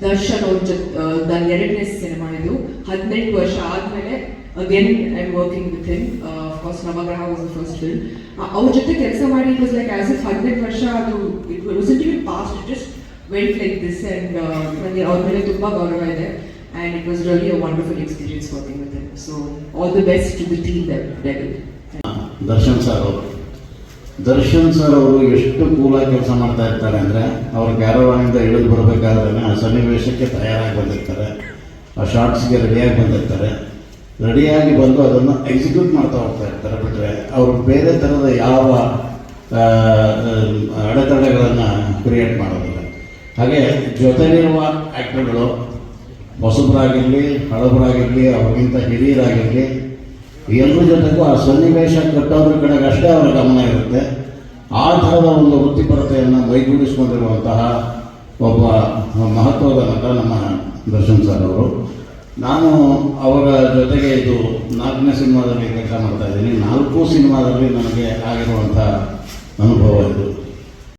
ದರ್ಶನ್ ಅವ್ರ ಜೊತೆ ಎರಡನೇ ಸಿನಿಮಾ ಇದು. ಹದಿನೆಂಟು ವರ್ಷ ಆದಮೇಲೆ again I am working with him first Navagraha was first film ಅವ್ರ ಜೊತೆ ಕೆಲಸ ಮಾಡಿ it was like as if ಹದಿನೆಂಟು ವರ್ಷ ಅದು it was it in past just felt like this and ನನಗೆ ಅವ್ರ ಮೇಲೆ ತುಂಬ ಗೌರವ ಇದೆ. And it was really a wonderful experience working with him so all the best to the team Darshan sir ಅವರು ದರ್ಶನ್ ಸರ್ ಅವರು ಎಷ್ಟು ಕೂಲಾಗಿ ಕೆಲಸ ಮಾಡ್ತಾ ಇರ್ತಾರೆ ಅಂದರೆ ಅವ್ರ ಕ್ಯಾರವಾನಿಂದ ಇಳಿದು ಬರಬೇಕಾದ್ರೆ ಆ ಸನ್ನಿವೇಶಕ್ಕೆ ತಯಾರಾಗಿ ಬಂದಿರ್ತಾರೆ. ಆ ಶಾರ್ಟ್ಸ್ಗೆ ರೆಡಿಯಾಗಿ ಬಂದಿರ್ತಾರೆ. ರೆಡಿಯಾಗಿ ಬಂದು ಅದನ್ನು ಎಕ್ಸಿಕ್ಯೂಟ್ ಮಾಡ್ತಾ ಹೋಗ್ತಾ ಇರ್ತಾರೆ. ಬಿಟ್ಟರೆ ಅವರು ಬೇರೆ ಥರದ ಯಾವ ಅಡೆತಡೆಗಳನ್ನು ಕ್ರಿಯೇಟ್ ಮಾಡೋದಿಲ್ಲ. ಹಾಗೆ ಜೊತೆಲಿರುವ ಆ್ಯಕ್ಟರ್ಗಳು ಹೊಸಬರಾಗಿರಲಿ ಹಳಬರಾಗಿರಲಿ, ಅವ್ರಿಗಿಂತ ಹಿರಿಯರಾಗಿರಲಿ ಎಲ್ಲರ ಜೊತೆಗೂ ಆ ಸನ್ನಿವೇಶ ಕಟ್ಟೋದ್ರ ಕಡೆಗೆ ಅಷ್ಟೇ ಅವರ ಗಮನ ಇರುತ್ತೆ. ಆ ಥರದ ಒಂದು ವೃತ್ತಿಪರತೆಯನ್ನು ಮೈಗೂಡಿಸ್ಕೊಂಡಿರುವಂತಹ ಒಬ್ಬ ಮಹತ್ವದ ನಟ ನಮ್ಮ ದರ್ಶನ್ ಸರ್ ಅವರು. ನಾನು ಅವರ ಜೊತೆಗೆ ಇದು ನಾಲ್ಕನೇ ಸಿನಿಮಾದಲ್ಲಿ ಕೆಲಸ ಮಾಡ್ತಾ ಇದ್ದೀನಿ. ನಾಲ್ಕು ಸಿನಿಮಾದಲ್ಲಿ ನನಗೆ ಆಗಿರುವಂಥ ಅನುಭವ ಇದು.